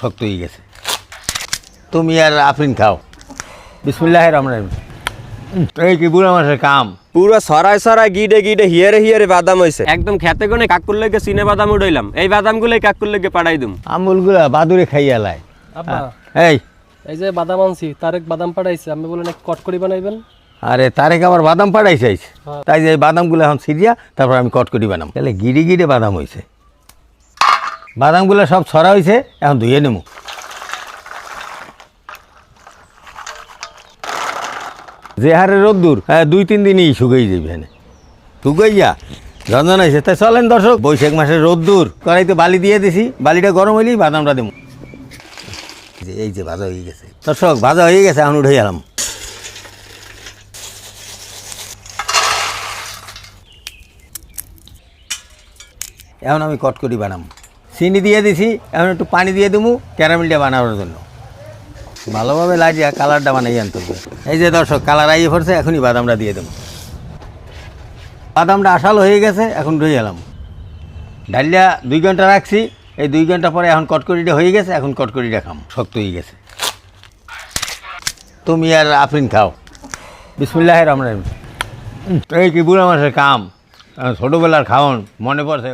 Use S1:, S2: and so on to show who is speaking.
S1: শক্ত হয়ে গেছে। তুমি আর আফরিন খাও। বিসমুল্লাহ রহমান এই কি বুড়া মাসের কাম?
S2: পুরো সরাই সরাই গিডে গিডে হিয়ারে হিয়ারে বাদাম হইছে।
S3: একদম খেতে গনে কাকুর লেগে সিনে বাদাম উড়াইলাম। এই বাদামগুলোই কাকুর লেগে পাঠাই দুম।
S1: আমুলগুলা বাদুরে খাইয়া লাই। এই।
S4: এই যে বাদাম আনছি তারেক বাদাম পাঠাইছে আমি বলেন এক কটকরি বানাইবেন?
S1: আরে তারেক আমার বাদাম পাড়াই চাইছে তাই যে এই বাদামগুলো এখন সিরিয়া তারপর আমি কট করি বানাম। তাহলে গিরি গিরে বাদাম হয়েছে বাদামগুলো সব ছড়া হয়েছে এখন ধুয়ে নেব যে হারে রোদ্দুর হ্যাঁ দুই তিন দিনই শুকাই যাবে এখানে। শুকাইয়া রঞ্জন হয়েছে তাই চলেন দর্শক, বৈশাখ মাসের রোদ্দুর, কড়াইতে বালি দিয়ে দিছি, বালিটা গরম হইলেই বাদামটা দেবো যে এই যে ভাজা হয়ে গেছে। দর্শক, ভাজা হয়ে গেছে, এখন উঠে গেলাম। এখন আমি কটকরি বানাম চিনি দিয়ে দিছি, এখন একটু পানি দিয়ে দেবো ক্যারামেলটা বানানোর জন্য। ভালোভাবে লাগিয়ে কালারটা বানাই আনতে হবে। এই যে দর্শক, কালার আইয়ে পড়ছে, এখনই বাদামটা দিয়ে দেবো বাদামটা আসাল হয়ে গেছে, এখন ধুয়ে গেলাম ডালিয়া দুই ঘণ্টা রাখছি, এই দুই ঘণ্টা পরে এখন কটকরিটা হয়ে গেছে, এখন কটকরিটা খাম, শক্ত হয়ে গেছে। তুমি আর আফরিন খাও। বিসমুল্লাহ রহমান এই কি বুড়া মাসের কাম? ছোটোবেলার খাওন, মনে পড়ছে।